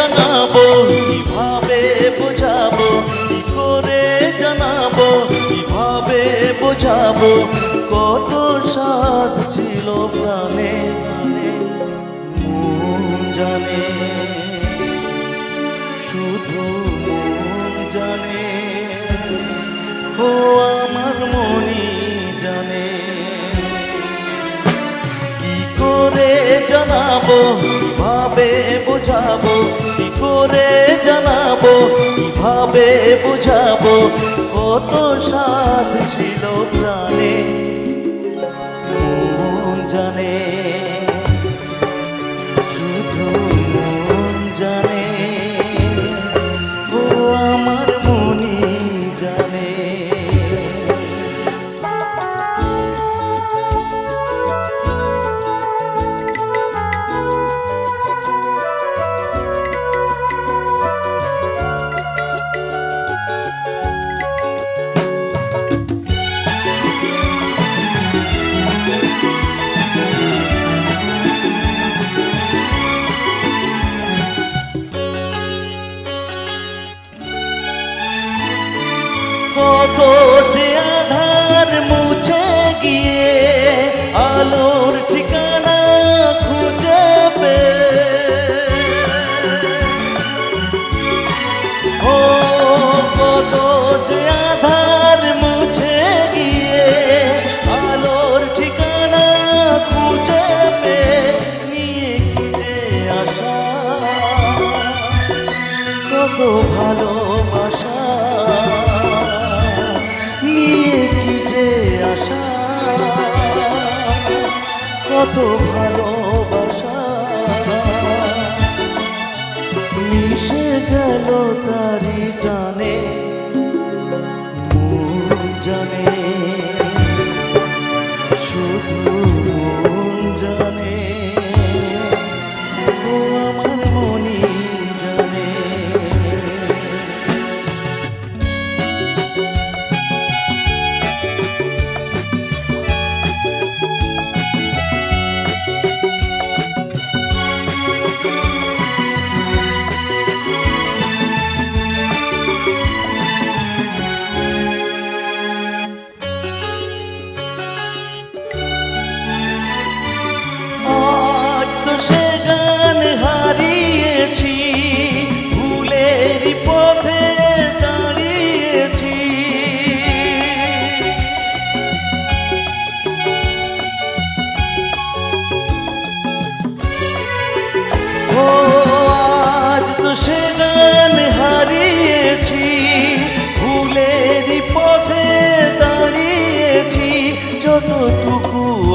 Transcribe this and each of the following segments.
জানাব, কীভাবে বোঝাবো, কি করে জানাব, কীভাবে বোঝাবো, কত স্বাদ ছিল প্রাণে, মন জানে, শুধু মন জানে, ও আমার মনি জানে। কি করে জানাব, কীভাবে বোঝাবো করে জানাব কীভাবে বুঝাবো কত স্বাদ কত ভালোবাসা। নিয়ে কি যে আশা? কত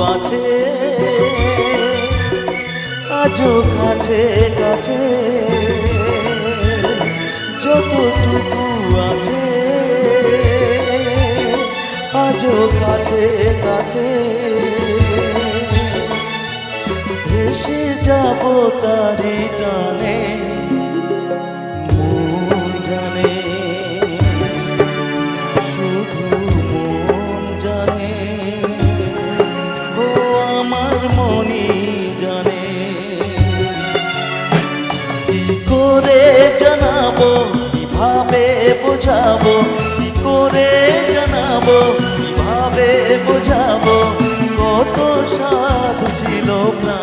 আছে। আজও কাছে কাছে যতটুকু আছে। আজও কাছে কাছে ভেসে যাব তারি টানে no plan.